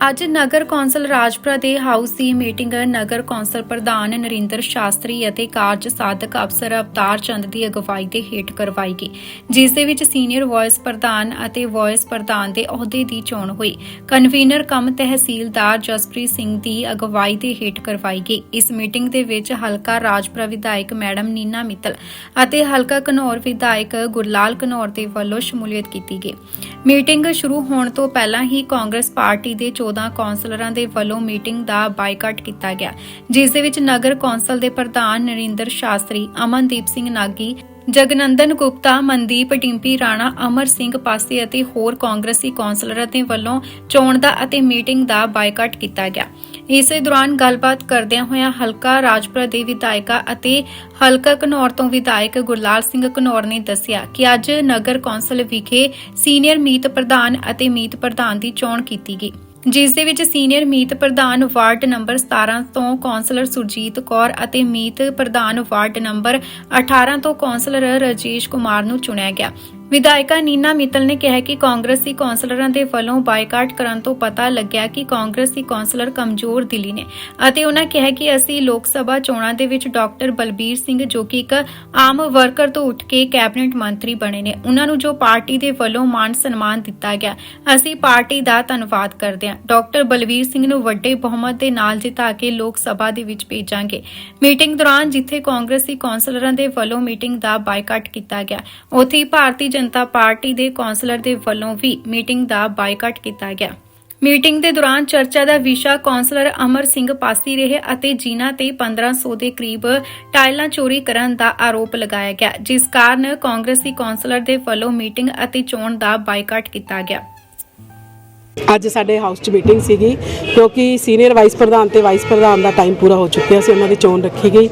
ਅੱਜ ਨਗਰ ਕੌਂਸਲ ਰਾਜਪੁਰਾ ਦੇ ਹਾਊਸ ਦੀ ਮੀਟਿੰਗ ਨਗਰ ਕੌਂਸਲ ਪ੍ਰਧਾਨ ਨਰਿੰਦਰ ਸ਼ਾਸਤਰੀ ਅਤੇ ਕਾਰਜ ਸਾਧਕ ਅਫਸਰ ਅਵਤਾਰ ਚੰਦ ਦੀ ਅਗਵਾਈ ਦੇ ਹੇਠ ਕਰਵਾਈ ਗਈ ਜਿਸ ਦੇ ਵਿੱਚ ਸੀਨੀਅਰ ਵਾਇਸ ਪ੍ਰਧਾਨ ਅਤੇ ਵਾਇਸ ਪ੍ਰਧਾਨ ਦੇ ਅਹੁਦੇ ਦੀ ਚੋਣ ਹੋਈ। ਕਨਵੀਨਰ ਕਮ ਤਹਿਸੀਲਦਾਰ ਜਸਪ੍ਰੀਤ ਸਿੰਘ ਦੀ ਅਗਵਾਈ ਦੇ ਹੇਠ ਕਰਵਾਈ ਗਈ ਇਸ ਮੀਟਿੰਗ ਦੇ ਵਿੱਚ ਹਲਕਾ ਰਾਜਪੁਰਾ ਵਿਧਾਇਕ ਮੈਡਮ ਨੀਨਾ ਮਿੱਤਲ ਅਤੇ ਹਲਕਾ ਘਨੌਰ ਵਿਧਾਇਕ ਗੁਰਲਾਲ ਕਨੌਰ ਦੇ ਵੱਲੋਂ ਸ਼ਮੂਲੀਅਤ ਕੀਤੀ ਗਈ। ਮੀਟਿੰਗ ਸ਼ੁਰੂ ਹੋਣ ਤੋਂ ਪਹਿਲਾਂ ਹੀ ਕਾਂਗਰਸ ਪਾਰਟੀ ਦੇ 14 ਕੌਂਸਲਰਾਂ ਦੇ ਵੱਲੋਂ ਮੀਟਿੰਗ ਦਾ ਬਾਈਕਾਟ ਕੀਤਾ ਗਿਆ, ਜਿਸ ਦੇ ਵਿੱਚ ਨਗਰ ਕੌਂਸਲ ਦੇ ਪ੍ਰਧਾਨ ਨਰਿੰਦਰ ਸ਼ਾਸਤਰੀ, ਅਮਨਦੀਪ ਸਿੰਘ ਨਾਗੀ, ਜਗਨੰਦਨ ਗੁਪਤਾ, ਮਨਦੀਪ ਡਿੰਪੀ, ਰਾਣਾ ਅਮਰ ਸਿੰਘ ਪਾਸੇ ਅਤੇ ਹੋਰ ਕਾਂਗਰਸੀ ਕੌਂਸਲਰਾਂ ਦੇ ਵੱਲੋਂ ਚੋਣ ਦਾ ਅਤੇ ਮੀਟਿੰਗ ਦਾ ਬਾਈਕਾਟ ਕੀਤਾ ਗਿਆ। ਇਸੇ ਦੌਰਾਨ ਗੱਲਬਾਤ ਕਰਦਿਆਂ ਹੋਇਆਂ ਹਲਕਾ ਰਾਜਪੁਰਾ ਦੇ ਵਿਧਾਇਕਾ ਅਤੇ ਹਲਕਾ ਘਨੌਰ ਤੋਂ ਵਿਧਾਇਕ ਗੁਰਲਾਲ ਸਿੰਘ ਘਨੌਰ ਨੇ ਦੱਸਿਆ ਕਿ ਅੱਜ ਨਗਰ ਕੌਂਸਲ ਵਿਖੇ ਸੀਨੀਅਰ ਮੀਤ ਪ੍ਰਧਾਨ ਅਤੇ ਮੀਤ ਪ੍ਰਧਾਨ ਦੀ ਚੋਣ ਕੀਤੀ ਗਈ। ਜਿਸ ਦੇ ਵਿੱਚ ਸੀਨੀਅਰ ਮੀਤ ਪ੍ਰਧਾਨ ਵਾਰਡ ਨੰਬਰ 17 ਤੋਂ ਕੌਂਸਲਰ ਸੁਰਜੀਤ ਕੌਰ ਅਤੇ ਮੀਤ ਪ੍ਰਧਾਨ ਵਾਰਡ ਨੰਬਰ 18 ਤੋਂ ਕੌਂਸਲਰ ਰਜੇਸ਼ ਕੁਮਾਰ ਨੂੰ ਚੁਣਿਆ ਗਿਆ। ਵਿਧਾਇਕਾ ਨੀਨਾ ਮਿੱਤਲ ਨੇ ਕਿਹਾ ਕਿ ਕਾਂਗਰਸੀ ਕੌਂਸਲਰਾਂ ਦੇ ਵੱਲੋਂ ਬਾਈਕਾਟ ਕਰਨ ਤੋਂ ਪਤਾ ਲੱਗਿਆ ਕਿ ਕਾਂਗਰਸੀ ਕੌਂਸਲਰ ਕਮਜ਼ੋਰ ਦਿਲੀ ਨੇ ਅਤੇ ਉਹਨਾਂ ਕਿਹਾ ਕਿ ਅਸੀਂ ਲੋਕ ਸਭਾ ਚੋਣਾਂ ਦੇ ਵਿੱਚ ਡਾਕਟਰ ਬਲਬੀਰ ਸਿੰਘ ਜੋ ਕਿ ਇੱਕ ਆਮ ਵਰਕਰ ਤੋਂ ਉੱਠ ਕੇ ਕੈਬਨਿਟ ਮੰਤਰੀ ਬਣੇ ਨੇ, ਉਹਨਾਂ ਨੂੰ ਜੋ ਪਾਰਟੀ ਦੇ ਵੱਲੋਂ ਮਾਨ ਸਨਮਾਨ ਦਿੱਤਾ ਗਿਆ, ਅਸੀਂ ਪਾਰਟੀ ਦਾ ਧੰਨਵਾਦ ਕਰਦੇ ਹਾਂ। ਡਾਕਟਰ ਬਲਬੀਰ ਸਿੰਘ ਨੂੰ ਵੱਡੇ ਬਹੁਮਤ ਦੇ ਨਾਲ ਜਿਤਾ ਕੇ ਲੋਕ ਸਭਾ ਦੇ ਵਿੱਚ ਭੇਜਾਂਗੇ। ਮੀਟਿੰਗ ਦੌਰਾਨ ਜਿੱਥੇ ਕਾਂਗਰਸੀ ਕੌਂਸਲਰਾਂ ਦੇ ਵੱਲੋਂ ਮੀਟਿੰਗ ਦਾ ਬਾਈਕਾਟ ਕੀਤਾ ਗਿਆ, ਉੱਥੇ ਭਾਰਤੀ ਜਨਤਾ ਪਾਰਟੀ ਦੇ ਕੌਂਸਲਰ ਦੇ ਵੱਲੋਂ ਵੀ ਮੀਟਿੰਗ ਦਾ ਬਾਈਕਾਟ ਕੀਤਾ ਗਿਆ। ਮੀਟਿੰਗ ਦੇ ਦੌਰਾਨ ਚਰਚਾ ਦਾ ਵਿਸ਼ਾ ਕੌਂਸਲਰ ਅਮਰ ਸਿੰਘ ਪਾਸੀ ਰਹੇ ਅਤੇ ਜਿਨ੍ਹਾਂ ਤੇ 1500 ਦੇ ਕਰੀਬ ਟਾਇਲਾਂ ਚੋਰੀ ਕਰਨ ਦਾ ਆਰੋਪ ਲਗਾਇਆ ਗਿਆ, ਜਿਸ ਕਾਰਨ ਕਾਂਗਰਸੀ ਕੌਂਸਲਰ ਦੇ ਵੱਲੋਂ ਮੀਟਿੰਗ ਅਤੇ ਚੋਣ ਦਾ ਬਾਈਕਾਟ ਕੀਤਾ ਗਿਆ। ਅੱਜ ਸਾਡੇ ਹਾਊਸ 'ਚ ਮੀਟਿੰਗ ਸੀਗੀ, ਕਿਉਂਕਿ ਸੀਨੀਅਰ ਵਾਈਸ ਪ੍ਰਧਾਨ ਤੇ ਵਾਈਸ ਪ੍ਰਧਾਨ ਦਾ ਟਾਈਮ ਪੂਰਾ ਹੋ ਚੁੱਕਿਆ ਸੀ, ਉਹਨਾਂ ਦੀ ਚੋਣ ਰੱਖੀ ਗਈ।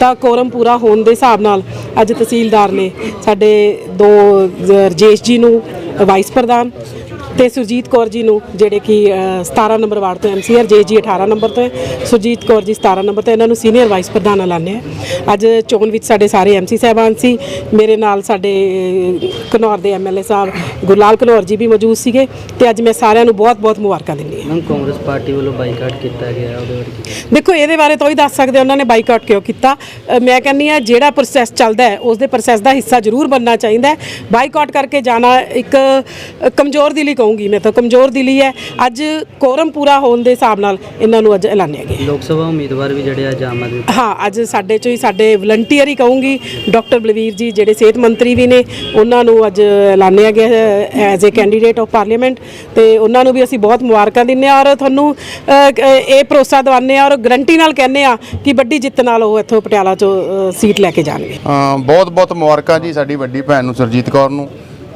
ਤਾਂ ਕੋਰਮ ਪੂਰਾ ਹੋਣ ਦੇ ਹਿਸਾਬ ਨਾਲ ਅੱਜ ਤਹਿਸੀਲਦਾਰ ਨੇ ਸਾਡੇ ਦੋ ਜ- ਰਜੇਸ਼ ਜੀ ਨੂੰ ਵਾਈਸ ਪ੍ਰਧਾਨ ਤੇ ਸੁਰਜੀਤ ਕੌਰ ਜੀ ਨੂੰ ਜਿਹੜੇ ਕਿ ਅ, 17 ਨੰਬਰ ਵਾਰਡ ਤੋਂ ਐਮਸੀਆਰ ਜੇ ਜੀ 18 ਨੰਬਰ ਤੋਂ ਸੁਰਜੀਤ ਕੌਰ ਜੀ 17 ਨੰਬਰ ਤੋਂ ਇਹਨਾਂ ਨੂੰ ਸੀਨੀਅਰ ਵਾਈਸ ਪ੍ਰਧਾਨ ਐਲਾਨਿਆ ਹੈ। ਅੱਜ ਚੋਣ ਵਿੱਚ ਸਾਡੇ ਸਾਰੇ ਐਮਸੀ ਸਾਹਿਬਾਨ ਸੀ। ਮੇਰੇ ਨਾਲ ਸਾਡੇ ਅ, ਘਨੌਰ ਦੇ ਐਮਐਲਏ ਸਾਹਿਬ ਗੁਰਲਾਲ ਘਨੌਰ ਜੀ ਵੀ ਮੌਜੂਦ ਸੀਗੇ। ਤੇ ਅੱਜ ਮੈਂ ਸਾਰਿਆਂ ਨੂੰ ਬਹੁਤ-ਬਹੁਤ ਮੁਬਾਰਕਾਂ ਦਿੰਦੀ ਹਾਂ। ਕਾਂਗਰਸ ਪਾਰਟੀ ਵੱਲੋਂ ਬਾਈਕਾਟ ਕੀਤਾ ਗਿਆ ਉਹਦੇ ਬਾਰੇ ਕੀ ਦੇਖੋ ਇਹਦੇ ਬਾਰੇ ਤਾਂ ਹੀ ਦੱਸ ਸਕਦੇ ਉਹਨਾਂ ਨੇ ਬਾਈਕਾਟ ਕਿਉਂ ਕੀਤਾ? ਮੈਂ ਕਹਿੰਨੀ ਆ ਜਿਹੜਾ ਪ੍ਰੋਸੈਸ ਚੱਲਦਾ ਹੈ ਉਸ ਦੇ ਪ੍ਰੋਸੈਸ ਦਾ ਹਿੱਸਾ ਜ਼ਰੂਰ ਬਣਨਾ ਚਾਹੀਦਾ ਹੈ। ਬਾਈਕਾਟ ਕਰਕੇ ਜਾਣਾ ਇੱਕ ਕਮਜ਼ੋਰ ਦਿਲੀ ਕਹੂੰਗੀ ਮੈਂ ਤਾਂ ਕਮਜ਼ੋਰ ਦਿਲੀ ਹੈ। ਅੱਜ ਕੋਰਮ ਪੂਰਾ ਹੋਣ ਦੇ ਹਿਸਾਬ ਨਾਲ ਇਹਨਾਂ ਨੂੰ ਅੱਜ ਐਲਾਨਿਆ ਗਿਆ ਲੋਕ ਸਭਾ ਉਮੀਦਵਾਰ ਵੀ ਜਿਹੜੇ ਅੱਜ ਆਮ ਆਦਮੀ ਹਾਂ ਅੱਜ ਸਾਡੇ ਚੋਂ ਹੀ ਸਾਡੇ ਵਲੰਟੀਅਰ ਹੀ ਕਹੂੰਗੀ। ਡਾਕਟਰ ਬਲਵੀਰ ਜੀ ਜਿਹੜੇ ਸਿਹਤ ਮੰਤਰੀ ਵੀ ਨੇ ਉਹਨਾਂ ਨੂੰ ਅੱਜ ਐਲਾਨਿਆ ਗਿਆ as a candidate of parliament ਤੇ ਉਹਨਾਂ ਨੂੰ ਵੀ ਅਸੀਂ ਬਹੁਤ ਮੁਬਾਰਕਾਂ ਦਿੰਨੇ ਆ ਔਰ ਤੁਹਾਨੂੰ ਇਹ ਭਰੋਸਾ ਦਿਵਾਉਂਦੇ ਆ ਔਰ ਗਰੰਟੀ ਨਾਲ ਕਹਿੰਦੇ ਆ ਕਿ ਵੱਡੀ ਜਿੱਤ ਨਾਲ ਉਹ ਇੱਥੋਂ ਪਟਿਆਲਾ ਚੋਂ ਸੀਟ ਲੈ ਕੇ ਜਾਣਗੇ। ਬਹੁਤ ਬਹੁਤ ਮੁਬਾਰਕਾਂ ਜੀ ਸਾਡੀ ਵੱਡੀ ਭੈਣ ਨੂੰ ਸਰਜੀਤ ਕੌਰ ਨੂੰ।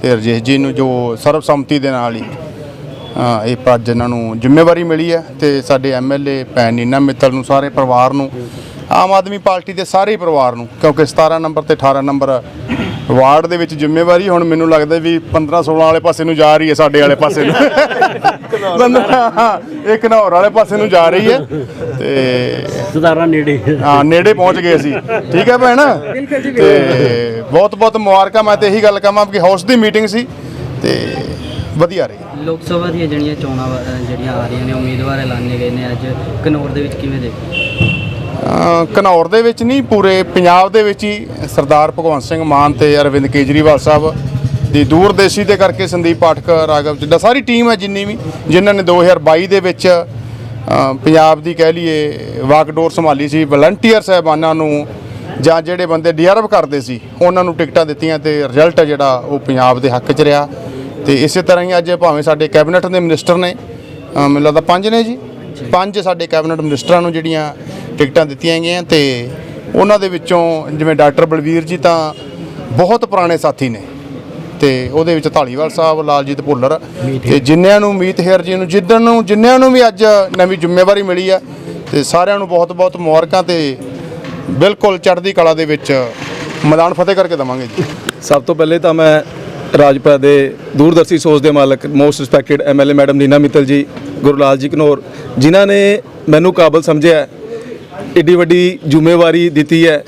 ਤੇ ਰਜੇਸ਼ ਜੀ ਨੂੰ ਜੋ ਸਰਬਸੰਮਤੀ ਦੇ ਨਾਲ ਹੀ ਅ, ਇਹ ਪੱਜ ਇਹਨਾਂ ਨੂੰ ਜ਼ਿੰਮੇਵਾਰੀ ਮਿਲੀ ਹੈ ਤੇ ਸਾਡੇ ਐਮਐਲਏ ਭੈਣ ਨੀਨਾ ਮਿੱਤਲ ਨੂੰ ਸਾਰੇ ਪਰਿਵਾਰ ਨੂੰ ਆਮ ਆਦਮੀ ਪਾਰਟੀ ਦੇ ਸਾਰੇ ਪਰਿਵਾਰ ਨੂੰ ਕਿਉਂਕਿ 17 ਨੰਬਰ ਤੇ 18 ਨੰਬਰ ਵਾਰਡ ਦੇ ਵਿੱਚ ਜ਼ਿੰਮੇਵਾਰੀ ਹੁਣ ਮੈਨੂੰ ਲੱਗਦਾ ਵੀ 15 16 ਵਾਲੇ ਪਾਸੇ ਨੂੰ ਜਾ ਰਹੀ ਹੈ ਸਾਡੇ ਵਾਲੇ ਪਾਸੇ ਨੂੰ। ਇਹ ਘਨੌਰ ਵਾਲੇ ਪਾਸੇ ਨੂੰ ਜਾ ਰਹੀ ਹੈ ਤੇ ਸੁਧਾਰਾ ਨੇੜੇ। ਹਾਂ ਨੇੜੇ ਪਹੁੰਚ ਗਏ ਅਸੀਂ। ਠੀਕ ਹੈ ਭੈਣ? ਤੇ ਬਹੁਤ ਬਹੁਤ ਮੁਬਾਰਕਾਂ। ਮੈਂ ਤੇ ਇਹੀ ਗੱਲ ਕਹਾਂ ਕਿ ਹਾਊਸ ਦੀ ਮੀਟਿੰਗ ਸੀ ਤੇ ਵਧੀਆ ਰਹੀ। ਲੋਕ ਸਭਾ ਦੀਆਂ ਜਿਹੜੀਆਂ ਚੋਣਾਂ ਜਿਹੜੀਆਂ ਆ ਰਹੀਆਂ ਨੇ ਉਮੀਦਵਾਰ ਐਲਾਨੇ ਗਏ ਨੇ ਅੱਜ। ਕਨੌਰ ਦੇ ਵਿੱਚ ਕਿਵੇਂ ਦੇ ਅਹ ਘਨੌਰ ਦੇ ਵਿੱਚ ਨਹੀਂ, ਪੂਰੇ ਪੰਜਾਬ ਦੇ ਵਿੱਚ ਹੀ ਸਰਦਾਰ ਭਗਵੰਤ ਸਿੰਘ ਮਾਨ ਤੇ ਅਰਵਿੰਦ ਕੇਜਰੀਵਾਲ ਸਾਹਿਬ ਦੀ ਦੂਰਦੇਸ਼ੀ ਦੇ ਕਰਕੇ ਸੰਦੀਪ ਪਾਠਕ, ਰਾਘਵ ਚੱਡਾ, ਸਾਰੀ ਟੀਮ ਹੈ ਜਿੰਨੀ ਵੀ, ਜਿਨ੍ਹਾਂ ਨੇ 2022 ਦੇ ਵਿੱਚ ਪੰਜਾਬ ਦੀ ਕਹਿ ਲਈਏ, ਵਾਕਡੋਰ ਸੰਭਾਲੀ ਸੀ, ਵਲੰਟੀਅਰ ਸਾਹਿਬਾਨਾਂ ਨੂੰ ਜਾਂ ਜਿਹੜੇ ਬੰਦੇ ਡਿਜ਼ਰਵ ਕਰਦੇ ਸੀ, ਉਹਨਾਂ ਨੂੰ ਟਿਕਟਾਂ ਦਿੱਤੀਆਂ ਤੇ ਰਿਜ਼ਲਟ ਜਿਹੜਾ ਉਹ ਪੰਜਾਬ ਦੇ ਹੱਕ 'ਚ ਰਿਹਾ। ਤੇ ਇਸੇ ਤਰ੍ਹਾਂ ਹੀ ਅੱਜ ਭਾਵੇਂ ਸਾਡੇ ਕੈਬਨਿਟ ਦੇ ਮਿਨਿਸਟਰ ਨੇ ਮੈਨੂੰ ਲੱਗਦਾ ਪੰਜ ਨੇ ਜੀ। ਪੰਜ ਸਾਡੇ ਕੈਬਨਿਟ ਮਿਨਿਸਟਰਾਂ ਨੂੰ ਜਿਹੜੀਆਂ ਟਿਕਟਾਂ ਦਿੱਤੀਆਂ ਗਈਆਂ ਤੇ ਉਹਨਾਂ ਦੇ ਵਿੱਚੋਂ ਜਿਵੇਂ ਡਾਕਟਰ ਬਲਵੀਰ ਜੀ ਤਾਂ ਬਹੁਤ ਪੁਰਾਣੇ ਸਾਥੀ ਨੇ ਤੇ ਉਹਦੇ ਵਿੱਚ ਢਾਲੀਵਾਲ ਸਾਹਿਬ ਲਾਲਜੀਤ ਭੁੱਲਰ ਤੇ ਜਿੰਨਿਆਂ ਨੂੰ ਮੀਤ ਹੇਰ ਜੀ ਨੂੰ ਜਿੱਦਣ ਨੂੰ ਜਿੰਨਿਆਂ ਨੂੰ ਵੀ ਅੱਜ ਨਵੀਂ ਜ਼ਿੰਮੇਵਾਰੀ ਮਿਲੀ ਆ ਤੇ ਸਾਰਿਆਂ ਨੂੰ ਬਹੁਤ ਬਹੁਤ ਮੁਬਾਰਕਾਂ ਤੇ ਬਿਲਕੁਲ ਚੜ੍ਹਦੀ ਕਲਾ ਦੇ ਵਿੱਚ ਮੈਦਾਨ ਫਤਿਹ ਕਰਕੇ ਦਵਾਂਗੇ ਜੀ। ਸਭ ਤੋਂ ਪਹਿਲੇ ਤਾਂ ਮੈਂ ਰਾਜਪੁਰਾ ਦੇ ਦੂਰਦਰਸ਼ੀ ਸੋਚ ਦੇ ਮਾਲਕ most respected MLA madam Neena Mittal ji Gurlal ji Ghanaur ਜਿਨ੍ਹਾਂ ਨੇ ਮੈਨੂੰ ਕਾਬਲ ਸਮਝਿਆ ਹੈ, ਏਡੀ ਵੱਡੀ ਜ਼ਿੰਮੇਵਾਰੀ ਦਿੱਤੀ ਹੈ।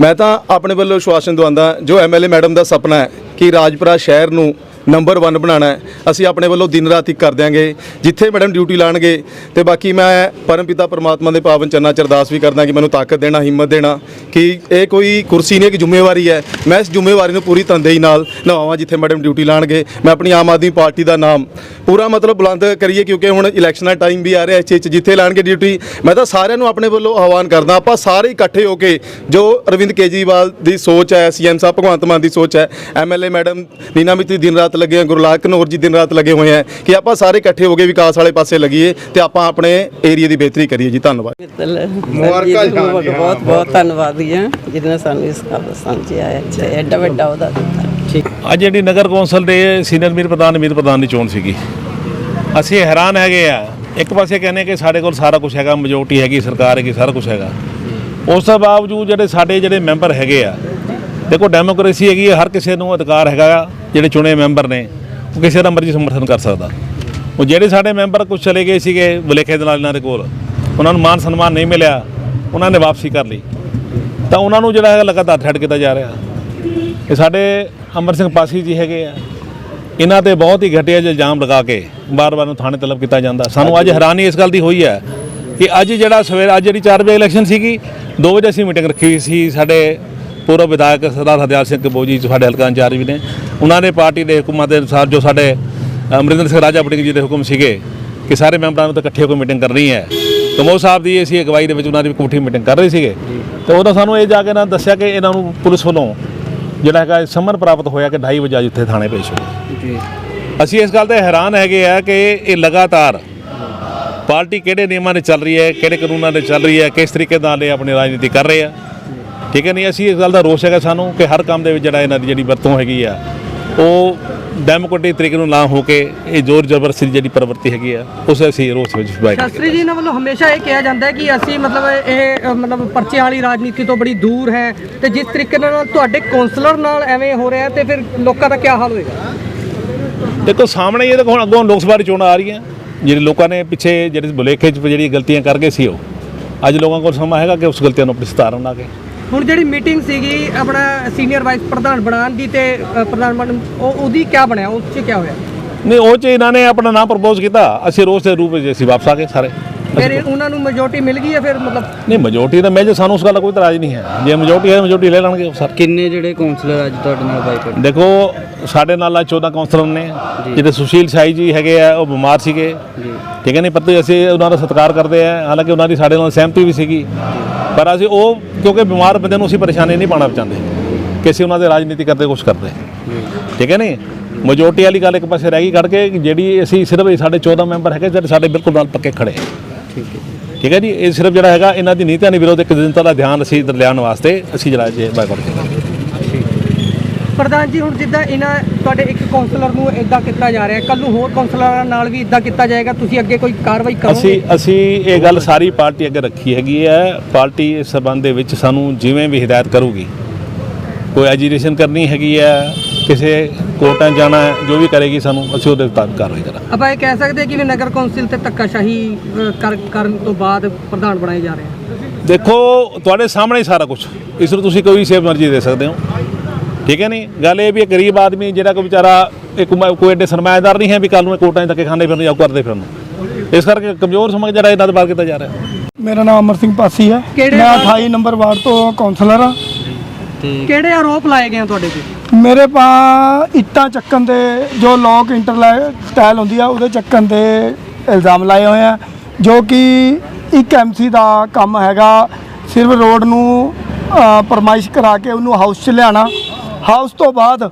ਮੈਂ ਤਾਂ ਆਪਣੇ ਵੱਲੋਂ ਸ਼ਵਾਸਨ ਦਵਾਉਂਦਾ ਜੋ ਐਮਐਲਏ ਮੈਡਮ ਦਾ ਸੁਪਨਾ ਹੈ ਕਿ ਰਾਜਪੁਰਾ ਸ਼ਹਿਰ ਨੂੰ ਨੰਬਰ 1 ਬਣਾਉਣਾ ਅਸੀਂ ਆਪਣੇ ਵੱਲੋਂ ਦਿਨ ਰਾਤ ਇੱਕ ਕਰ ਦਿਆਂਗੇ। ਜਿੱਥੇ ਮੈਡਮ ਡਿਊਟੀ ਲਾਣਗੇ ਤੇ ਬਾਕੀ ਮੈਂ ਪਰਮਪਿਤਾ ਪਰਮਾਤਮਾ ਦੇ ਪਾਵਨ ਚਰਨਾਂ 'ਚ ਅਰਦਾਸ ਵੀ ਕਰਦਾ ਕਿ ਮੈਨੂੰ ਤਾਕਤ ਦੇਣਾ, ਹਿੰਮਤ ਦੇਣਾ ਕਿ ਇਹ ਕੋਈ ਕੁਰਸੀ ਨਹੀਂ ਹੈ ਕਿ ਜ਼ਿੰਮੇਵਾਰੀ ਹੈ। ਮੈਂ ਇਸ ਜ਼ਿੰਮੇਵਾਰੀ ਨੂੰ ਪੂਰੀ ਤਨਦੇਹੀ ਨਾਲ ਨਿਭਾਵਾਂ ਜਿੱਥੇ ਮੈਡਮ ਡਿਊਟੀ ਲਾਣਗੇ। ਮੈਂ ਆਪਣੀ ਆਮ ਆਦਮੀ ਪਾਰਟੀ ਦਾ ਨਾਮ ਪੂਰਾ ਮਤਲਬ ਬੁਲੰਦ ਕਰੀਏ ਕਿਉਂਕਿ ਹੁਣ ਇਲੈਕਸ਼ਨ ਦਾ ਟਾਈਮ ਵੀ ਆ ਰਿਹਾ ਇਸ 'ਚ, ਜਿੱਥੇ ਲਾਣਗੇ ਡਿਊਟੀ। ਮੈਂ ਤਾਂ ਸਾਰਿਆਂ ਨੂੰ ਆਪਣੇ ਵੱਲੋਂ ਆਹਵਾਨ ਕਰਦਾ, ਆਪਾਂ ਸਾਰੇ ਇਕੱਠੇ ਹੋ ਕੇ ਜੋ ਅਰਵਿੰਦ ਕੇਜਰੀਵਾਲ ਦੀ ਸੋਚ ਹੈ ਸੀਐਮ ਸਾਹਿਬ ਭਗਵੰਤ ਮਾਨ ਦੀ ਸੋਚ ਹੈ ਐਮਐਲਏ ਮੈਡਮ ਨੀਨਾ ਮਿੱਤੀ ਦਿਨ ਰਾਤ ਲੱਗੇ ਹੋਏ ਗੁਰਲਾਲ ਘਨੌਰ ਜੀ ਦਿਨ ਰਾਤ ਲੱਗੇ ਹੋਏ ਹੈ ਕਿ ਆਪਾਂ ਸਾਰੇ ਇਕੱਠੇ ਹੋ ਕੇ ਵਿਕਾਸ ਵਾਲੇ ਪਾਸੇ ਲੱਗੀਏ ਤੇ ਆਪਾਂ ਆਪਣੇ ਏਰੀਆ ਦੀ ਬਿਹਤਰੀ ਕਰੀਏ ਜੀ ਧੰਨਵਾਦ। ਮੁਬਾਰਕਾਂ ਜੀ, ਹਾਂ ਜੀ, ਹਾਂ, ਬਹੁਤ ਬਹੁਤ ਧੰਨਵਾਦੀ ਹਾਂ ਜਿਹਨੇ ਸਾਨੂੰ ਇਸ ਸਮਝਿਆ ਹੈ। ਅੱਛਾ ਐਡਾ ਵੱਡਾ ਉਹਦਾ ਦਿੱਤਾ। ਅੱਜ ਜਿਹੜੀ ਨਗਰ ਕੌਂਸਲ ਦੇ ਸੀਨੀਅਰ ਮੀਰ ਪ੍ਰਧਾਨ ਮੀਰ ਪ੍ਰਧਾਨ ਦੀ ਚੋਣ ਸੀਗੀ। ਅਸੀਂ ਹੈਰਾਨ ਹੈਗੇ ਆ। ਇੱਕ ਪਾਸੇ ਕਹਿੰਦੇ ਕਿ ਸਾਡੇ ਕੋਲ ਸਾਰਾ ਕੁਝ ਹੈਗਾ ਮੈਜੋਰਟੀ ਹੈਗੀ ਸਰਕਾਰ ਹੈਗੀ ਸਾਰਾ ਕੁਝ ਹੈਗਾ। ਉਸ ਤੋਂ ਬਾਵਜੂਦ ਜਿਹੜੇ ਸਾਡੇ ਜਿਹੜੇ ਮੈਂਬਰ ਹੈਗੇ ਆ ਦੇਖੋ ਡੈਮੋਕ੍ਰੇਸੀ ਹੈਗੀ ਆ, ਹਰ ਕਿਸੇ ਨੂੰ ਅਧਿਕਾਰ ਹੈਗਾ ਆ, ਜਿਹੜੇ ਚੁਣੇ ਮੈਂਬਰ ਨੇ ਉਹ ਕਿਸੇ ਦਾ ਮਰਜ਼ੀ ਸਮਰਥਨ ਕਰ ਸਕਦਾ। ਉਹ ਜਿਹੜੇ ਸਾਡੇ ਮੈਂਬਰ ਕੁਝ ਚਲੇ ਗਏ ਸੀਗੇ ਬੁਲੇਖੇ ਦੇ ਨਾਲ ਇਹਨਾਂ ਦੇ ਕੋਲ ਉਹਨਾਂ ਨੂੰ ਮਾਨ ਸਨਮਾਨ ਨਹੀਂ ਮਿਲਿਆ ਉਹਨਾਂ ਨੇ ਵਾਪਸੀ ਕਰ ਲਈ। ਤਾਂ ਉਹਨਾਂ ਨੂੰ ਜਿਹੜਾ ਹੈਗਾ ਲਗਾਤਾਰ ਥ੍ਰੈਡ ਕੀਤਾ ਜਾ ਰਿਹਾ। ਇਹ ਸਾਡੇ ਅਮਰ ਸਿੰਘ ਪਾਸੀ ਜੀ ਹੈਗੇ ਆ। ਇਹਨਾਂ ਤੇ ਬਹੁਤ ਹੀ ਘਟੀਆ ਜਿਹੇ ਇਲਜ਼ਾਮ ਲਗਾ ਕੇ ਬਾਰ-ਬਾਰ ਨੂੰ ਥਾਣੇ ਤਲਬ ਕੀਤਾ ਜਾਂਦਾ। ਸਾਨੂੰ ਅੱਜ ਹੈਰਾਨੀ ਇਸ ਗੱਲ ਦੀ ਹੋਈ ਹੈ ਕਿ ਅੱਜ ਜਿਹੜਾ ਸਵੇਰ ਅੱਜ ਜਿਹੜੀ 4 ਵਜੇ ਇਲੈਕਸ਼ਨ ਸੀਗੀ 2 ਵਜੇ ਅਸੀਂ ਮੀਟਿੰਗ ਰੱਖੀ ਹੋਈ ਸੀ ਸਾਡੇ ਪੂਰਵ ਵਿਧਾਇਕ ਸਰਦਾਰ ਹਰਦਿਆਲ ਸਿੰਘ ਕਬੋਜੀ ਸਾਡੇ ਹਲਕਾ ਇੰਚਾਰਜ ਵੀ ਨੇ। ਉਹਨਾਂ ਨੇ ਪਾਰਟੀ ਦੇ ਹੁਕਮਾਂ ਦੇ ਅਨੁਸਾਰ ਜੋ ਸਾਡੇ ਅਮਰਿੰਦਰ ਸਿੰਘ ਰਾਜਾ ਬਟਿੰਗ ਜੀ ਦੇ ਹੁਕਮ ਸੀਗੇ ਕਿ ਸਾਰੇ ਮੈਂਬਰਾਂ ਨੂੰ ਤਾਂ ਇਕੱਠੇ ਹੋ ਕੇ ਮੀਟਿੰਗ ਕਰਨੀ ਹੈ। ਕਮੋ ਸਾਹਿਬ ਦੀ ਅਸੀਂ ਅਗਵਾਈ ਦੇ ਵਿੱਚ ਉਹਨਾਂ ਦੀ ਕਮੇਟੀ ਮੀਟਿੰਗ ਕਰ ਰਹੇ ਸੀਗੇ। ਤੇ ਉਹਦਾ ਸਾਨੂੰ ਇਹ ਜਾ ਕੇ ਨਾ ਦੱਸਿਆ ਕਿ ਇਹਨਾਂ ਨੂੰ ਪੁਲਿਸ ਵੱਲੋਂ ਜਿਹੜਾ ਹੈਗਾ ਸਮਨ ਪ੍ਰਾਪਤ ਹੋਇਆ ਕਿ 2:30 ਵਜੇ ਅੱਜ ਇੱਥੇ ਥਾਣੇ ਪੇਸ਼ ਹੋਏ। ਅਸੀਂ ਇਸ ਗੱਲ ਤੇ ਹੈਰਾਨ ਹੈਗੇ ਆ ਕਿ ਇਹ ਲਗਾਤਾਰ ਪਾਰਟੀ ਕਿਹੜੇ ਨਿਯਮਾਂ ਨੇ ਚੱਲ ਰਹੀ ਹੈ ਕਿਹੜੇ ਕਾਨੂੰਨਾਂ ਦੇ ਚੱਲ ਰਹੀ ਹੈ ਕਿਸ ਤਰੀਕੇ ਨਾਲ ਇਹ ਆਪਣੀ ਰਾਜਨੀਤੀ ਕਰ ਰਹੇ ਆ। ਠੀਕ ਹੈ ਨਹੀਂ? ਅਸੀਂ ਇਸ ਗੱਲ ਦਾ ਰੋਸ਼ ਹੈਗਾ ਸਾਨੂੰ ਕਿ ਹਰ ਕੰਮ ਦੇ ਵਿੱਚ ਜਿਹੜਾ ਇਹਨਾਂ ਦੀ ਜਿਹੜੀ ਵਰਤੋਂ ਹੈਗੀ ਆ ਉਹ ਡੈਮੋਕ੍ਰੇਟਿਕ ਤਰੀਕੇ ਨੂੰ ਨਾ ਹੋ ਕੇ ਇਹ ਜ਼ੋਰ ਜ਼ਬਰਦਸਤੀ ਦੀ ਜਿਹੜੀ ਪ੍ਰਵਰਤੀ ਹੈਗੀ ਆ ਉਸ ਅਸੀਂ ਰੋਸ ਵਿੱਚ ਬਾਈ ਸ਼ਾਸਤਰੀ ਜੀ ਇਹਨਾਂ ਵੱਲੋਂ ਹਮੇਸ਼ਾ ਇਹ ਕਿਹਾ ਜਾਂਦਾ ਹੈ ਕਿ ਅਸੀਂ ਮਤਲਬ ਇਹ ਅ, ਮਤਲਬ ਪਰਚਿਆਂ ਵਾਲੀ ਰਾਜਨੀਤੀ ਤੋਂ ਬੜੀ ਦੂਰ ਹੈ ਤੇ ਜਿਸ ਤਰੀਕੇ ਨਾਲ ਤੁਹਾਡੇ ਕਾਉਂਸਲਰ ਨਾਲ ਐਵੇਂ ਹੋ ਰਿਹਾ ਤੇ ਫਿਰ ਲੋਕਾਂ ਦਾ ਕੀ ਹਾਲ ਹੋਏਗਾ? ਦੇਖੋ ਸਾਹਮਣੇ ਇਹ ਦੇਖੋ ਹੁਣ ਅੱਗੋਂ ਲੋਕ ਸਭਾ ਦੀ ਚੋਣਾਂ ਆ ਰਹੀਆਂ। ਜਿਹੜੇ ਲੋਕਾਂ ਨੇ ਪਿੱਛੇ ਜਿਹੜੇ ਬੁਲੇਖੇ 'ਚ ਜਿਹੜੀ ਗਲਤੀਆਂ ਕਰ ਗਏ ਸੀ ਉਹ ਅੱਜ ਲੋਕਾਂ ਕੋਲ ਸਮਾਂ ਹੈਗਾ ਕਿ ਉਸ ਗਲਤੀਆਂ ਨੂੰ ਆਪਣੀ ਸੁਧਾਰਨ ਲਾ ਕੇ ਹੁਣ ਜਿਹੜੀ ਮੀਟਿੰਗ ਸੀਗੀ ਆਪਣਾ ਸੀਨੀਅਰ ਵਾਈਸ ਪ੍ਰਧਾਨ ਬਣਾਉਣ ਦੀ ਤੇ ਪ੍ਰਧਾਨ ਬਣ ਉਹ ਉਹਦੀ ਕੀ ਬਣਿਆ? ਉਸ 'ਚ ਕੀ ਹੋਇਆ? ਨਹੀਂ ਉਹ 'ਚ ਇਹਨਾਂ ਨੇ ਆਪਣਾ ਨਾਮ ਪ੍ਰਪੋਜ਼ ਕੀਤਾ। ਅਸੀਂ ਰੋਜ਼ ਦੇ ਰੂਪ ਵਿੱਚ ਅਸੀਂ ਵਾਪਸ ਆ ਗਏ ਸਾਰੇ। ਫਿਰ ਉਹਨਾਂ ਨੂੰ ਮੈਜੋਰਟੀ ਮਿਲ ਗਈ ਹੈ ਫਿਰ ਮਤਲਬ ਨਹੀਂ ਮੈਜੋਰਟੀ ਤਾਂ ਮੇਜਰ ਸਾਨੂੰ ਉਸ ਗੱਲ ਦਾ ਕੋਈ ਇਤਰਾਜ਼ ਨਹੀਂ ਹੈ। ਜੇ ਮੈਜੋਰਟੀ ਹੈ ਮੈਜੋਰਟੀ ਲੈ ਲੈਣਗੇ ਸਰ। ਕਿੰਨੇ ਜਿਹੜੇ ਕਾਉਂਸਲਰ ਅੱਜ ਤੁਹਾਡੇ ਨਾਲ ਬਾਈਕਾਟ ਦੇਖੋ ਸਾਡੇ ਨਾਲ ਆ 14 ਕਾਉਂਸਲਰ ਨੇ। ਜਿਹੜੇ ਸੁਸ਼ੀਲ ਸ਼ਾਹੀ ਜੀ ਹੈਗੇ ਆ ਉਹ ਬਿਮਾਰ ਸੀਗੇ। ਠੀਕ ਹੈ ਨਹੀਂ ਪਰ ਅਸੀਂ ਉਹਨਾਂ ਦਾ ਸਤਿਕਾਰ ਕਰਦੇ ਆ। ਹਾਲਾਂਕਿ ਉਹਨਾਂ ਦੀ ਸਾਡੇ ਨਾਲ ਸਹਿਮਤੀ ਵੀ ਸੀਗੀ। ਪਰ ਅਸੀਂ ਉਹ ਕਿਉਂਕਿ ਬਿਮਾਰ ਬੰਦੇ ਨੂੰ ਅਸੀਂ ਪਰੇਸ਼ਾਨੀ ਨਹੀਂ ਪਾਉਣਾ ਚਾਹੁੰਦੇ। ਕਿ ਅਸੀਂ ਉਹਨਾਂ ਦੇ ਰਾਜਨੀਤੀ ਕਰਦੇ ਕੁਝ ਕਰਦੇ। ਠੀਕ ਹੈ ਨਹੀਂ? ਮੈਜੋਰਟੀ ਵਾਲੀ ਗੱਲ ਇੱਕ ਪਾਸੇ ਰਹਿ ਗਈ ਕੱਢ ਕੇ ਜਿਹੜੀ ਅਸੀਂ ਸਿਰਫ ਸਾਡੇ 14 ਮੈਂਬਰ ਹੈਗੇ, ਜਿਹੜੇ ਸਾਡੇ ਬਿਲਕੁਲ ਨਾਲ ਪੱਕੇ ਖੜੇ। ਆ। ਠੀਕ ਹੈ ਜੀ? ਇਹ ਸਿਰਫ ਜਿਹੜਾ ਹੈਗਾ, ਇਹਨਾਂ ਦੀ ਨੀਤੀਆਂ ਦੇ ਵਿਰੋਧ ਇੱਕ ਦਿਨ ਦਾ ਧਿਆਨ ਅਸੀਂ ਇੱਧਰ ਲਿਆਉਣ ਵਾਸਤੇ ਅਸੀਂ ਜਿਹੜਾ ਜੇ ਬਾਈਕਾਟ ਕੀਤਾ ਪ੍ਰਧਾਨ ਜੀ ਹੁਣ ਜਿੱਦਾਂ ਇਹਨਾਂ ਤੁਹਾਡੇ ਇੱਕ ਕਾਉਂਸਲਰ ਨੂੰ ਇਦਾਂ ਕੀਤਾ ਜਾ ਰਿਹਾ ਕੱਲ ਨੂੰ ਹੋਰ ਕਾਉਂਸਲਰਾਂ ਨਾਲ ਵੀ ਇਦਾਂ ਕੀਤਾ ਜਾਏਗਾ ਤੁਸੀਂ ਅੱਗੇ ਕੋਈ ਕਾਰਵਾਈ ਕਰੋਗੇ? ਅਸੀਂ ਅਸੀਂ ਇਹ ਗੱਲ ਸਾਰੀ ਪਾਰਟੀ ਅੱਗੇ ਰੱਖੀ ਹੈਗੀ ਹੈ ਪਾਰਟੀ ਇਸ ਸਬੰਧ ਦੇ ਵਿੱਚ ਸਾਨੂੰ ਜਿਵੇਂ ਵੀ ਹਦਾਇਤ ਕਰੂਗੀ ਕੋਈ ਐਜੀਟੇਸ਼ਨ ਕਰਨੀ ਹੈਗੀ ਹੈ ਕਿਸੇ ਕੋਰਟਾਂ ਜਾਣਾ ਜੋ ਵੀ ਕਰੇਗੀ ਸਾਨੂੰ ਅਸੀਂ ਉਹਦੇ ਮੁਤਾਬਕ ਕਾਰਵਾਈ ਕਰਾਂਗੇ। ਆਪਾਂ ਇਹ ਕਹਿ ਸਕਦੇ ਕਿ ਵੀ ਨਗਰ ਕੌਂਸਲ ਤੇ ਧੱਕਾਸ਼ਾਹੀ ਕਰਨ ਤੋਂ ਬਾਅਦ ਪ੍ਰਧਾਨ ਬਣਾਏ ਜਾ ਰਹੇ ਹਨ ਦੇਖੋ ਤੁਹਾਡੇ ਸਾਹਮਣੇ ਹੀ ਸਾਰਾ ਕੁਝ ਇਸ ਨੂੰ ਤੁਸੀਂ ਕੋਈ ਸੇਵ ਮਰਜ਼ੀ ਦੇ ਸਕਦੇ ਹੋ। ਠੀਕ ਹੈ ਨਹੀਂ ਗੱਲ ਇਹ ਵੀ ਗਰੀਬ ਆਦਮੀ ਜਿਹੜਾ ਕੋਈ ਵਿਚਾਰਾ ਇੱਕ ਕੋਈ ਐਡੇ ਸਰਮਾਏਦਾਰ ਨਹੀਂ ਹੈ ਵੀ ਕੱਲ ਨੂੰ 'ਚ ਧੱਕੇ ਖਾਣੇ ਫਿਰਨ ਜਾਂ ਕਰਦੇ ਫਿਰਨ। ਇਸ ਕਰਕੇ ਕਮਜ਼ੋਰ ਸਮਝ ਜਿਹੜਾ ਇਹਨਾਂ ਦੇ ਕੀਤਾ ਜਾ ਰਿਹਾ। ਮੇਰਾ ਨਾਮ ਅਮਰ ਸਿੰਘ ਪਾਸੀ ਹੈ। ਮੈਂ ਵਾਰਡ? 28 ਨੰਬਰ ਵਾਰਡ ਤੋਂ ਕਾਉਂਸਲਰ ਹਾਂ। ਤੇ ਕਿਹੜੇ ਆਰੋਪ ਲਾਏ ਗਏ ਆ ਤੁਹਾਡੇ ਤੇ? ਮੇਰੇ ਪਾ ਇੱਟਾਂ ਚੱਕਣ ਦੇ ਜੋ ਲੋਕ ਇੰਟਰਲਾ ਸਟਾਈਲ ਹੁੰਦੀ ਆ ਉਹਦੇ ਚੱਕਣ ਦੇ ਇਲਜ਼ਾਮ ਲਾਏ ਹੋਏ ਆ। ਜੋ ਕਿ ਇੱਕ ਐਮਸੀ ਦਾ ਕੰਮ ਹੈਗਾ ਸਿਰਫ ਰੋਡ ਨੂੰ ਪਰਮਾਇਸ਼ ਕਰਾ ਕੇ ਉਹਨੂੰ ਹਾਊਸ 'ਚ ਲਿਆਣਾ ਉਸ ਤੋਂ ਬਾਅਦ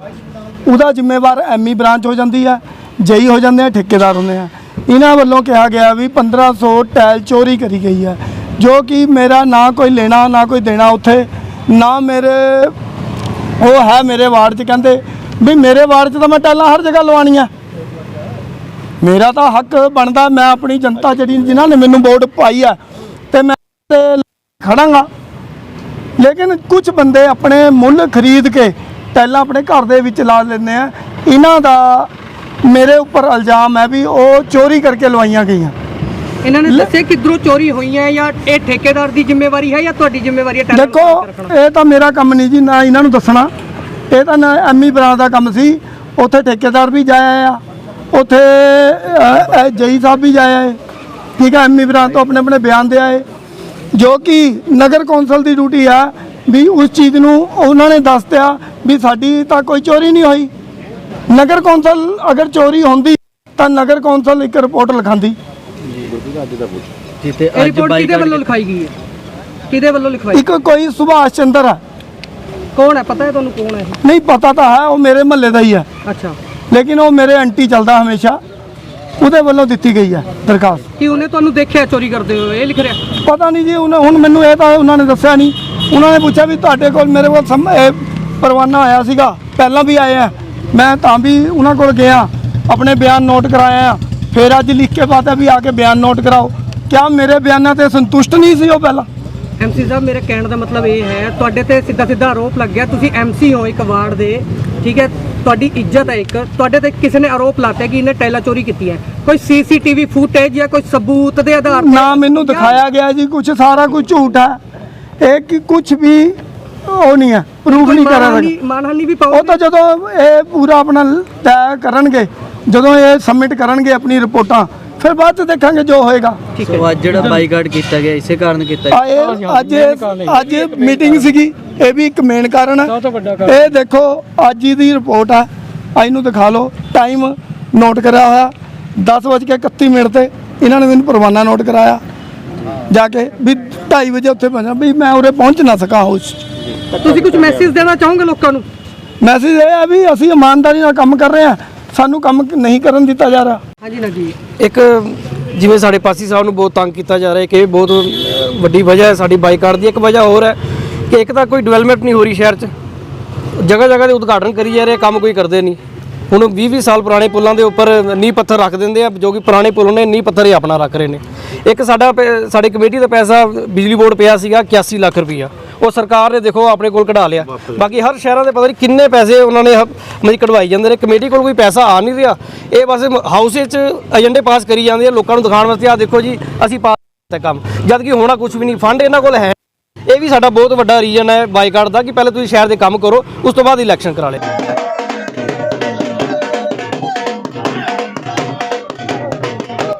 ਉਹਦਾ ਜ਼ਿੰਮੇਵਾਰ ਐਮਈ ਬ੍ਰਾਂਚ ਹੋ ਜਾਂਦੀ ਹੈ, ਜਈ ਹੋ ਜਾਂਦੇ ਆ, ਠੇਕੇਦਾਰ ਹੁੰਦੇ ਆ। ਇਹਨਾਂ ਵੱਲੋਂ ਕਿਹਾ ਗਿਆ ਵੀ 1500 ਟਾਇਲ ਚੋਰੀ ਕਰੀ ਗਈ ਹੈ, ਜੋ ਕਿ ਮੇਰਾ ਨਾ ਕੋਈ ਲੈਣਾ, ਨਾ ਕੋਈ ਦੇਣਾ ਉੱਥੇ, ਨਾ ਮੇਰੇ, ਉਹ ਹੈ ਮੇਰੇ ਵਾਰਡ 'ਚ ਕਹਿੰਦੇ ਵੀ ਮੇਰੇ ਵਾਰਡ 'ਚ ਤਾਂ ਮੈਂ ਟੈਲਾਂ ਹਰ ਜਗ੍ਹਾ ਲਵਾਉਣੀਆਂ। ਮੇਰਾ ਤਾਂ ਹੱਕ ਬਣਦਾ ਮੈਂ ਆਪਣੀ ਜਨਤਾ ਜਿਹੜੀ ਜਿਨ੍ਹਾਂ ਨੇ ਮੈਨੂੰ ਵੋਟ ਪਾਈ ਆ ਤੇ ਮੈਂ ਤੇ ਖੜਾਂਗਾ। ਲੇਕਿਨ ਕੁਝ ਬੰਦੇ ਆਪਣੇ ਮੁੱਲ ਖਰੀਦ ਕੇ ਟੈਲਾਂ ਆਪਣੇ ਘਰ ਦੇ ਵਿੱਚ ਲਾ ਲੈਂਦੇ ਆ। ਇਹਨਾਂ ਦਾ ਮੇਰੇ ਉੱਪਰ ਇਲਜ਼ਾਮ ਹੈ ਵੀ ਉਹ ਚੋਰੀ ਕਰਕੇ ਲਵਾਈਆਂ ਗਈਆਂ। ਇਹਨਾਂ ਨੇ ਦੱਸਿਆ ਕਿੱਧਰੋਂ ਚੋਰੀ ਹੋਈਆਂ ਜਾਂ ਇਹ ਠੇਕੇਦਾਰ ਦੀ ਜ਼ਿੰਮੇਵਾਰੀ ਹੈ ਜਾਂ ਤੁਹਾਡੀ ਜ਼ਿੰਮੇਵਾਰੀ ਹੈ? ਟੈਲਾਂ ਦੇਖੋ? ਇਹ ਤਾਂ ਮੇਰਾ ਕੰਮ ਨਹੀਂ ਜੀ ਨਾ ਇਹਨਾਂ ਨੂੰ ਦੱਸਣਾ। ਇਹ ਤਾਂ ਨਾ ਐਮਈ ਬਰਾਂ ਦਾ ਕੰਮ ਸੀ। ਉੱਥੇ ਠੇਕੇਦਾਰ ਵੀ ਜਾਇਆ ਆ। ਉੱਥੇ ਜਈ ਸਾਹਿਬ ਵੀ ਜਾਇਆ ਹੈ ਠੀਕ ਹੈ ਐਮੀ ਬਰਾਂ ਤੋਂ ਆਪਣੇ ਆਪਣੇ ਬਿਆਨ ਦੇ ਆਏ। ਜੋ ਕਿ ਨਗਰ ਕੌਂਸਲ ਦੀ ਡਿਊਟੀ ਆ। ਵੀ ਉਸ ਚੀਜ਼ ਨੂੰ ਉਹਨਾਂ ਨੇ ਦੱਸਿਆ ਵੀ ਸਾਡੀ ਤਾਂ ਕੋਈ ਚੋਰੀ ਨਹੀਂ ਹੋਈ। ਨਗਰ ਕੌਂਸਲ ਅਗਰ ਚੋਰੀ ਹੁੰਦੀ ਤਾਂ ਨਗਰ ਕੌਂਸਲ ਇੱਕ ਰਿਪੋਰਟ ਲਿਖਾਉਂਦੀ ਜੀ ਤੇ ਇਹ ਅੱਜ ਰਿਪੋਰਟ ਕਿਹਦੇ ਬਾਈਕਾਟ ਵੱਲੋਂ ਲਿਖਾਈ ਗਈ ਹੈ? ਕਿਹਦੇ ਵੱਲੋਂ ਲਿਖਵਾਈ? ਇੱਕ ਕੋਈ ਸੁਭਾਸ਼ ਚੰਦਰ ਹੈ। ਕੌਣ ਹੈ? ਪਤਾ ਹੈ ਤੁਹਾਨੂੰ ਕੌਣ ਹੈ ਇਹ? ਨਹੀਂ ਪਤਾ ਤਾਂ ਹੈ ਉਹ ਮੇਰੇ ਮਹੱਲੇ ਦਾ ਹੀ ਹੈ। ਅੱਛਾ। ਲੇਕਿਨ ਉਹ ਮੇਰੇ ਐਂਟੀ ਚੱਲਦਾ ਹਮੇਸ਼ਾ। ਉਹਦੇ ਵੱਲੋਂ ਦਿੱਤੀ ਗਈ ਹੈ ਦਰਖਾਸਤ। ਕੀ ਉਹਨੇ ਤੁਹਾਨੂੰ ਦੇਖਿਆ ਚੋਰੀ ਕਰਦੇ ਹੋਏ? ਇਹ ਲਿਖ ਰਿਹਾ। ਪਤਾ ਨਹੀਂ ਜੀ ਉਹਨਾਂ ਹੁਣ ਮੈਨੂੰ ਇਹ ਤਾਂ ਉਹਨਾਂ ਨੇ ਦੱਸਿਆ ਨਹੀਂ। ਉਹਨਾਂ ਨੇ ਪੁੱਛਿਆ ਵੀ ਤੁਹਾਡੇ ਕੋਲ ਮੇਰੇ ਕੋਲ ਸਮ- ਇਹ ਪਰਵਾਨਾ ਆਇਆ ਸੀਗਾ ਪਹਿਲਾਂ ਵੀ ਆਏ ਆ। ਮੈਂ ਤਾਂ ਵੀ ਉਹਨਾਂ ਕੋਲ ਗਿਆ ਆਪਣੇ ਬਿਆਨ ਨੋਟ ਕਰਾਇਆ ਆ। ਫਿਰ ਅੱਜ ਲਿਖ ਕੇ ਪਾਤਾ ਵੀ ਆ ਕੇ ਬਿਆਨ ਨੋਟ ਕਰਾਓ। ਕਿਆ ਮੇਰੇ ਬਿਆਨਾਂ ਤੇ ਸੰਤੁਸ਼ਟ ਨਹੀਂ ਸੀ ਉਹ ਪਹਿਲਾਂ? ਐਮਸੀ ਸਾਹਿਬ ਮੇਰੇ ਕਹਿਣ ਦਾ ਮਤਲਬ ਇਹ ਹੈ ਤੁਹਾਡੇ ਤੇ ਸਿੱਧਾ ਸਿੱਧਾ ਆਰੋਪ ਲੱਗਿਆ ਤੁਸੀਂ ਐਮਸੀ ਹੋ ਇੱਕ ਵਾਰਡ ਦੇ ਠੀਕ ਹੈ? ਤੁਹਾਡੀ ਇੱਜ਼ਤ ਹੈ ਇੱਕ। ਤੁਹਾਡੇ ਤੇ ਕਿਸੇ ਨੇ ਆਰੋਪ ਲਾਤਾ ਕਿ ਇਹਨੇ ਟੈਲਾ ਚੋਰੀ ਕੀਤੀ ਹੈ ਕੋਈ ਸੀਸੀਟੀਵੀ ਫੁਟੇਜ ਜਾਂ ਕੋਈ ਸਬੂਤ ਦੇ ਆਧਾਰ ਤੇ ਨਾ ਮੈਨੂੰ ਦਿਖਾਇਆ ਗਿਆ ਜੀ ਕੁਝ ਸਾਰਾ ਕੁਝ ਝੂਠ ਹੈ। ਇਹ ਕਿ ਕੁਝ ਵੀ ਉਹ ਨਹੀਂ ਹੈ ਪ੍ਰੂਫ ਨਹੀਂ ਕਰ ਮਾਨਹਾਨੀ ਸਕਦਾ ਮਾਨਹਾਨੀ ਵੀ ਉਹ ਪਾਓ ਤਾਂ ਜਦੋਂ ਇਹ ਪੂਰਾ ਆਪਣਾ ਤੈਅ ਕਰਨਗੇ ਜਦੋਂ ਇਹ ਸਬਮਿਟ ਕਰਨਗੇ ਆਪਣੀ ਰਿਪੋਰਟਾਂ ਫਿਰ ਬਾਅਦ ਚ ਦੇਖਾਂਗੇ ਜੋ ਹੋਏਗਾ। ਸੋ ਅੱਜ ਜਿਹੜਾ ਬਾਈਕਾਟ ਕੀਤਾ ਗਿਆ ਇਸੇ ਕਾਰਨ ਕੀਤਾ ਗਿਆ। ਅੱਜ ਅੱਜ ਮੀਟਿੰਗ ਸੀਗੀ ਇਹ ਵੀ ਇੱਕ ਮੇਨ ਕਾਰਨ ਹੈ। ਇਹ ਦੇਖੋ ਅੱਜ ਦੀ ਰਿਪੋਰਟ ਹੈ ਅੱਜ ਨੂੰ ਦਿਖਾ ਲਓ ਟਾਈਮ ਨੋਟ ਕਰਿਆ ਹੋਇਆ 10:31 ਮਿੰਟ ਤੇ ਇਹਨਾਂ ਨੇ ਮੈਨੂੰ ਪਰਵਾਨਾ ਨੋਟ ਕਰਾਇਆ। ਜਾ ਕੇ ਵੀ 2:30 ਵਜੇ ਉੱਥੇ ਪਹੁੰਚਣਾ ਵੀ ਮੈਂ ਉਰੇ ਪਹੁੰਚ ਨਾ ਸਕਾਂ ਹਾਊਸ 'ਚ ਤੁਸੀਂ ਕੁਝ ਮੈਸੇਜ ਦੇਣਾ ਚਾਹੋਗੇ ਲੋਕਾਂ ਨੂੰ? ਮੈਸੇਜ ਇਹ ਹੈ ਵੀ ਅਸੀਂ ਇਮਾਨਦਾਰੀ ਨਾਲ ਕੰਮ ਕਰ ਰਹੇ ਹਾਂ ਸਾਨੂੰ ਕੰਮ ਨਹੀਂ ਕਰਨ ਦਿੱਤਾ ਜਾ ਰਿਹਾ। ਹਾਂਜੀ ਨਜੀ ਇੱਕ ਜਿਵੇਂ ਸਾਡੇ ਪਾਸੀ ਸਾਹਿਬ ਨੂੰ ਬਹੁਤ ਤੰਗ ਕੀਤਾ ਜਾ ਰਿਹਾ ਹੈ ਕਿ ਇਹ ਬਹੁਤ ਵੱਡੀ ਵਜ੍ਹਾ ਹੈ ਸਾਡੀ ਬਾਈਕਾਟ ਦੀ ਇੱਕ ਵਜ੍ਹਾ ਹੋਰ ਹੈ ਕਿ ਇੱਕ ਤਾਂ ਕੋਈ ਡਿਵੈਲਪਮੈਂਟ ਨਹੀਂ ਹੋ ਰਹੀ ਸ਼ਹਿਰ 'ਚ। ਜਗ੍ਹਾ ਜਗ੍ਹਾ ਤੇ ਉਦਘਾਟਨ ਕਰੀ ਜਾ ਰਹੇ ਕੰਮ ਕੋਈ ਕਰਦੇ ਨਹੀਂ। ਹੁਣ 20-20 ਸਾਲ ਪੁਰਾਣੇ ਪੁਲਾਂ ਦੇ ਉੱਪਰ ਨੀਂਹ ਪੱਥਰ ਰੱਖ ਦਿੰਦੇ ਆ ਜੋ ਕਿ ਪੁਰਾਣੇ ਪੁਲ ਨੇ ਨੀਂਹ ਪੱਥਰ ਹੀ ਆਪਣਾ ਰੱਖ ਰਹੇ ਨੇ। ਇੱਕ ਸਾਡਾ ਸਾਡੀ ਕਮੇਟੀ ਦਾ ਪੈਸਾ ਬਿਜਲੀ ਬੋਰਡ ਪਿਆ ਸੀਗਾ 81 ਲੱਖ ਰੁਪਈਆ। ਉਹ ਸਰਕਾਰ ਨੇ ਦੇਖੋ ਆਪਣੇ ਕੋਲ ਕਢਾ ਲਿਆ। ਬਾਕੀ ਹਰ ਸ਼ਹਿਰਾਂ ਦੇ ਪਤਾ ਨਹੀਂ ਕਿੰਨੇ ਪੈਸੇ ਉਹਨਾਂ ਨੇ ਮਤਲਬ ਕਢਵਾਈ ਜਾਂਦੇ ਨੇ। ਕਮੇਟੀ ਕੋਲ ਕੋਈ ਪੈਸਾ ਆ ਨਹੀਂ ਰਿਹਾ। ਇਹ ਬਸ ਹਾਊਸ ਵਿੱਚ ਏਜੰਡੇ ਪਾਸ ਕਰੀ ਜਾਂਦੇ ਆ ਲੋਕਾਂ ਨੂੰ ਦਿਖਾਉਣ ਵਾਸਤੇ ਆ ਦੇਖੋ ਜੀ ਅਸੀਂ ਪਾਸ ਕੀਤਾ ਕੰਮ। ਜਦ ਕਿ ਹੋਣਾ ਕੁਝ ਵੀ ਨਹੀਂ ਫੰਡ ਇਹਨਾਂ ਕੋਲ ਹੈ। ਇਹ ਵੀ ਸਾਡਾ ਬਹੁਤ ਵੱਡਾ ਰੀਜਨ ਹੈ ਬਾਈਕਾਟ ਦਾ ਕਿ ਪਹਿਲੇ ਤੁਸੀਂ ਸ਼ਹਿਰ ਦੇ ਕੰਮ ਕਰੋ ਉਸ ਤੋਂ ਬਾਅਦ ਇਲੈਕਸ਼ਨ ਕਰਾ ਲਿਓ